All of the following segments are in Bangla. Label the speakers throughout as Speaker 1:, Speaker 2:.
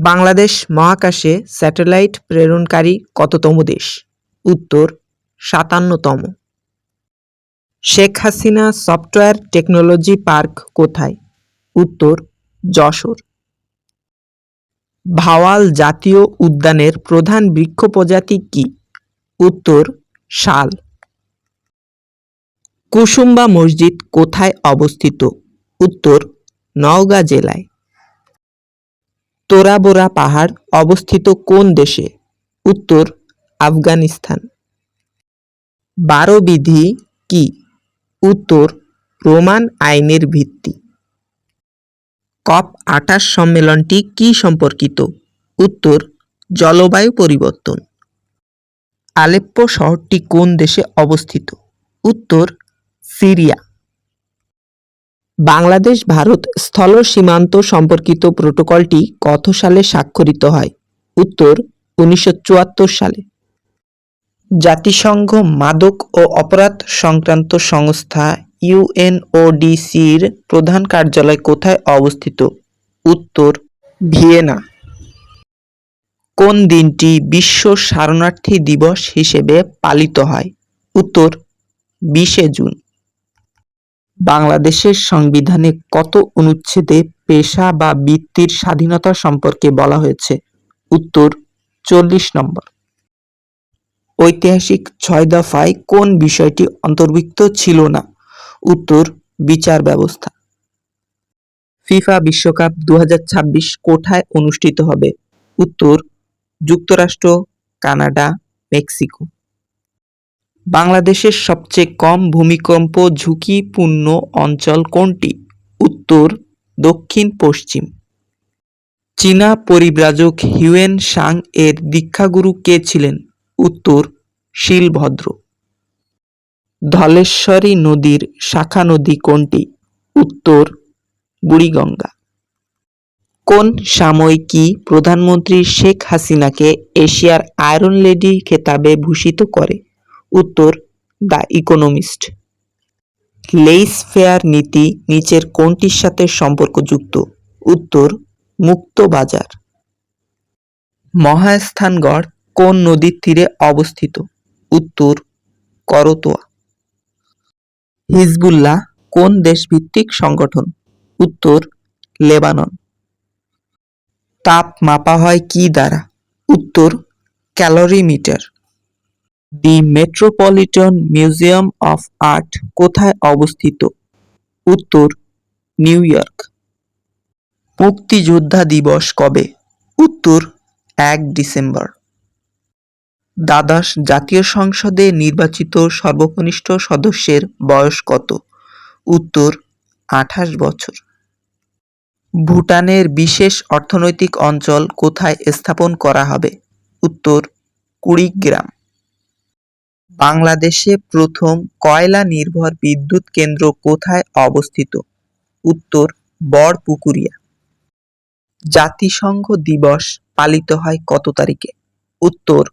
Speaker 1: বাংলাদেশ মহাকাশে স্যাটেলাইট প্রেরণকারী কততম দেশ? উত্তর, সাতান্নতম। Sheikh Hasina software technology park কোথায়? উত্তর, যশোর। ভাওয়াল জাতীয় উদ্যানের প্রধান বৃক্ষ প্রজাতি কি? উত্তর, শাল। কুসুম্বা মসজিদ কোথায় অবস্থিত? উত্তর, নওগাঁ জেলায়। তোরাবোরা পাহাড় অবস্থিত কোন দেশে? উত্তর, আফগানিস্তান। বারো বিধি কি? উত্তর, রোমান আইনের ভিত্তি। কপ আঠাশ সম্মেলনটি কি সম্পর্কিত? উত্তর, জলবায়ু পরিবর্তন। আলেপ্পো শহরটি কোন দেশে অবস্থিত? উত্তর, সিরিয়া। বাংলাদেশ, ভারত স্থল সীমান্ত সম্পর্কিত প্রোটোকলটি কত সালে স্বাক্ষরিত হয়? উত্তর, উনিশশো চুয়াত্তর সালে। জাতিসংঘ মাদক ও অপরাধ সংক্রান্ত সংস্থা ইউএনওডিসির প্রধান কার্যালয় কোথায় অবস্থিত? উত্তর, ভিয়েনা। কোন দিনটি বিশ্ব শরণার্থী দিবস হিসেবে পালিত হয়? উত্তর, বিশে জুন। বাংলাদেশের সংবিধানে কত অনুচ্ছেদে পেশা বা বৃত্তির স্বাধীনতা সম্পর্কে বলা হয়েছে? উত্তর, চল্লিশ নম্বর। ঐতিহাসিক ছয় দফায় কোন বিষয়টি অন্তর্ভুক্ত ছিল না? উত্তর, বিচার ব্যবস্থা। ফিফা বিশ্বকাপ দু হাজার ছাব্বিশ কোঠায় অনুষ্ঠিত হবে? উত্তর, যুক্তরাষ্ট্র, কানাডা, মেক্সিকো। বাংলাদেশের সবচেয়ে কম ভূমিকম্প ঝুঁকিপূর্ণ অঞ্চল কোনটি? উত্তর, দক্ষিণ, পশ্চিম। চীনা পরিব্রাজক হিউয়েন সাং এর দীক্ষাগুরু কে ছিলেন? উত্তর, শিলভদ্র। ধলেশ্বরী নদীর শাখা নদী কোনটি? উত্তর, বুড়িগঙ্গা। কোন সাময়িকী প্রধানমন্ত্রী শেখ হাসিনাকে এশিয়ার আয়রন লেডি খেতাবে ভূষিত করে? উত্তর, দ্য ইকোনমিস্ট লেইস ফেয়ার নীতি নিচের কোনটির সাথে সম্পর্কযুক্ত? উত্তর মুক্ত বাজার মহাস্থানগড় কোন নদীর তীরে অবস্থিত? উত্তর, করতোয়া। হিজবুল্লাহ কোন দেশভিত্তিক সংগঠন? উত্তর, লেবানন। তাপ মাপা হয় কি দ্বারা? উত্তর, calorimeter. The Metropolitan Museum of Art কোথায় অবস্থিত? উত্তর, নিউ ইয়র্ক। মুক্তিযোদ্ধা দিবস কবে? উত্তর, এক ডিসেম্বর। দ্বাদশ জাতীয় সংসদে নির্বাচিত সর্বকনিষ্ঠ সদস্যের বয়স কত? উত্তর, আঠাশ বছর। ভুটানের বিশেষ অর্থনৈতিক অঞ্চল কোথায় স্থাপন করা হবে? উত্তর, কুড়িগ্রাম। বাংলাদেশে প্রথম কয়লা নির্ভর বিদ্যুৎ কেন্দ্র কোথায় অবস্থিত? উত্তর, বড়পুকুরিয়া। জাতিসংঘ দিবস পালিত হয় কত তারিখে? উত্তর,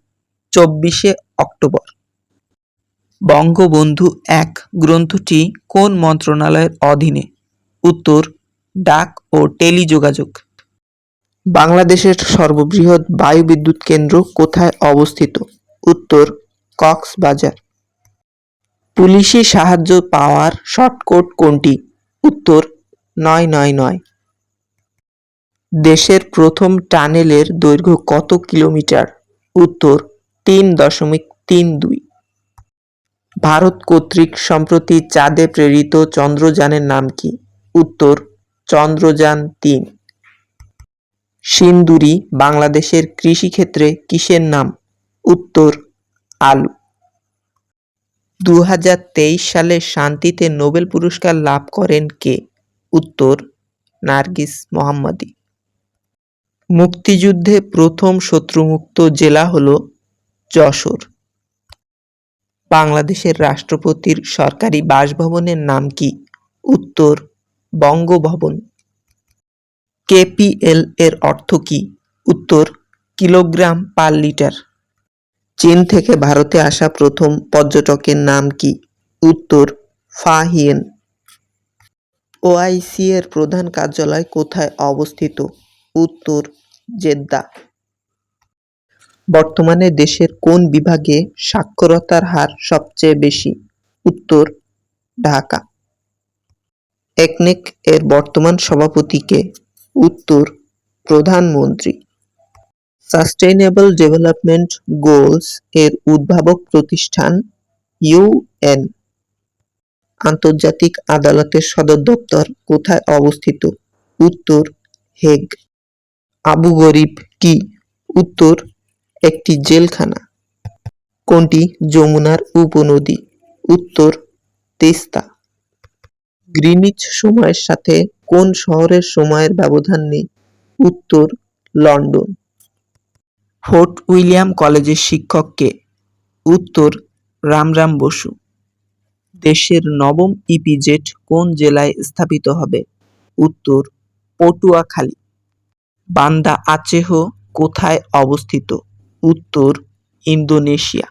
Speaker 1: চব্বিশে অক্টোবর। বঙ্গবন্ধু এক গ্রন্থটি কোন মন্ত্রণালয়ের অধীনে? উত্তর, ডাক ও টেলিযোগাযোগ। বাংলাদেশের সর্ববৃহৎ বায়ু বিদ্যুৎ কেন্দ্র কোথায় অবস্থিত? উত্তর কক্সবাজার। পুলিশি সাহায্য পাওয়ার শর্টকোড কোনটি? উত্তর, নয় নয় নয়। দেশের প্রথম টানেলের দৈর্ঘ্য কত কিলোমিটার? উত্তর, তিন দশমিক তিন দুই। ভারত কর্তৃক সম্প্রতি চাঁদে প্রেরিত চন্দ্রযানের নাম কি? উত্তর, চন্দ্রযান তিন। সিন্দুরি বাংলাদেশের কৃষিক্ষেত্রে কিসের নাম? উত্তর আলু। দু হাজার তেইশ সালে শান্তিতে নোবেল পুরস্কার লাভ করেন কে? উত্তর, নার্গিস মোহাম্মদী। মুক্তিযুদ্ধে প্রথম শত্রুমুক্ত জেলা হল যশোর। বাংলাদেশের রাষ্ট্রপতির সরকারি বাসভবনের নাম কি? উত্তর, বঙ্গভবন। কেপিএল এর অর্থ কি? উত্তর, কিলোগ্রাম পার লিটার। চীন থেকে ভারতে আসা প্রথম পর্যটকের নাম কি? উত্তর, ফা হিয়েন। ওআইসি এর প্রধান কার্যালয় কোথায় অবস্থিত? উত্তর, জেদ্দা। বর্তমানে দেশের কোন বিভাগে সাক্ষরতার হার সবচেয়ে বেশি? উত্তর, ঢাকা। একনেক এর বর্তমান সভাপতি কে? উত্তর, প্রধানমন্ত্রী। সাস্টেইনেবল ডেভেলপমেন্ট গোলস এর উদ্ভাবক প্রতিষ্ঠান ইউএন আন্তর্জাতিক আদালতের সদর দপ্তর কোথায় অবস্থিত? উত্তর হেগ। আবু গরিব কি? উত্তর, একটি জেলখানা। কোনটি? যমুনার উপনদী। উত্তর, তিস্তা। গ্রিনিচ সময়ের সাথে কোন শহরের সময়ের ব্যবধান নেই? উত্তর, লন্ডন। ফোর্ট উইলিয়াম কলেজের শিক্ষককে উত্তর রামরাম বসু। দেশের নবম ইপিজেড কোন জেলায় স্থাপিত হবে? উত্তর পটুয়াখালী। বান্দা আচেহ কোথায় অবস্থিত? উত্তর ইন্দোনেশিয়া।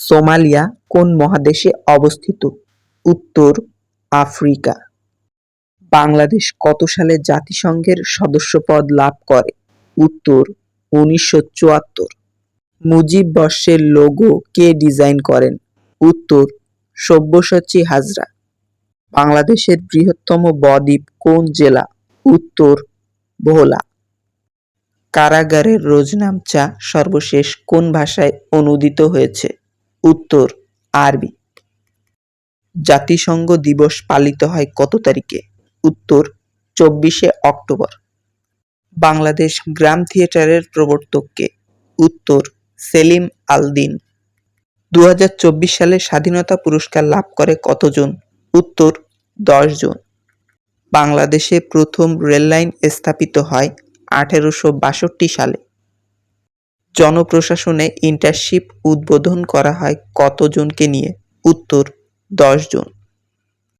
Speaker 1: সোমালিয়া কোন মহাদেশে অবস্থিত? উত্তর আফ্রিকা। বাংলাদেশ কত সালে জাতিসংঘের সদস্যপদ লাভ করে? উত্তর উনিশশো চুয়াত্তর। মুজিব বর্ষের লোগো কে ডিজাইন করেন? উত্তর, সব্যসাচী হাজরা। বাংলাদেশের বৃহত্তম বদ্বীপ কোন জেলা? উত্তর, ভোলা। কারাগারের রোজনামচা সর্বশেষ কোন ভাষায় অনূদিত হয়েছে? উত্তর, আরবি। জাতিসংঘ দিবস পালিত হয় কত তারিখে? উত্তর, চব্বিশে অক্টোবর। বাংলাদেশ গ্রাম থিয়েটারের প্রবর্তককে। উত্তর, সেলিম আলদিন। দু হাজার চব্বিশ সালে স্বাধীনতা পুরস্কার লাভ করে কতজন? উত্তর জন। বাংলাদেশে প্রথম রেললাইন স্থাপিত হয় আঠেরোশো বাষট্টি সালে। জনপ্রশাসনে ইন্টার্নশিপ উদ্বোধন করা হয় কতজনকে নিয়ে? উত্তর জন।